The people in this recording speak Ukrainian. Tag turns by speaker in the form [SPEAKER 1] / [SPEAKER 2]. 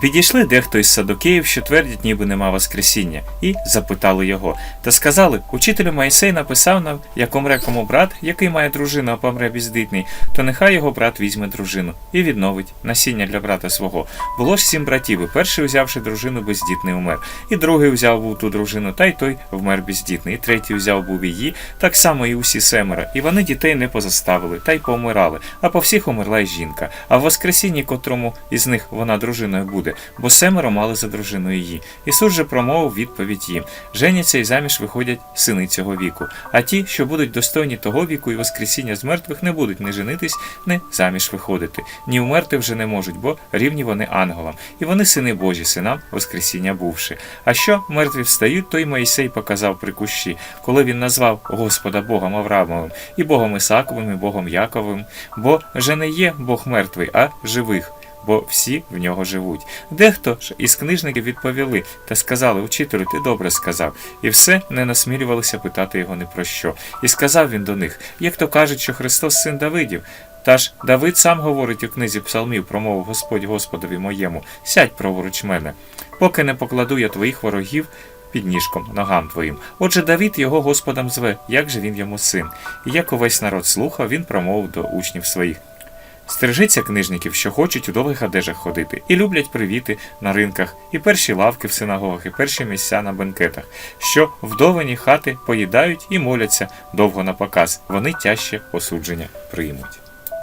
[SPEAKER 1] Підійшли дехто із садокеїв, що твердять, ніби нема Воскресіння, і запитали його. Та сказали: Учителю Моїсей написав нам, як умре кому брат, який має дружину, а помре бездитний, то нехай його брат візьме дружину і відновить насіння для брата свого. Було ж сім братів, і перший, взявши дружину, бездітний умер, і другий взяв був ту дружину, та й той вмер бездітний, і третій взяв був її, так само і усі семеро, і вони дітей не позаставили, та й помирали, а по всіх умерла й жінка. А в Воскресінні, котрому із них вона дружиною буде, бо семеро мали за дружину її. Ісус же промовив відповідь їм: женяться і заміж виходять сини цього віку. А ті, що будуть достойні того віку і Воскресіння з мертвих, не будуть ні женитись, ні заміж виходити, ні вмерти вже не можуть, бо рівні вони ангелам, і вони сини Божі, синам Воскресіння бувши. А що мертві встають, то й Моїсей показав при кущі, коли він назвав Господа Богом Авраамовим, і Богом Ісаковим, і Богом Яковим, бо же не є Бог мертвий, а живих. Бо всі в нього живуть. Дехто ж із книжників відповіли та сказали: Учителю, ти добре сказав, і все не насмілювалися питати його ні про що. І сказав він до них: як то кажуть, що Христос син Давидів. Та ж Давид сам говорить у книзі псалмів, промовив Господь Господові моєму, сядь праворуч мене, поки не покладу я твоїх ворогів під ніжком ногам твоїм. Отже, Давид його Господом зве, як же він йому син. І як увесь народ слухав, він промовив до учнів своїх. Стережиться книжників, що хочуть у довгих одежах ходити, і люблять привіти на ринках, і перші лавки в синагогах, і перші місця на бенкетах, що вдовані хати поїдають і моляться довго на показ, вони тяжче осудження приймуть.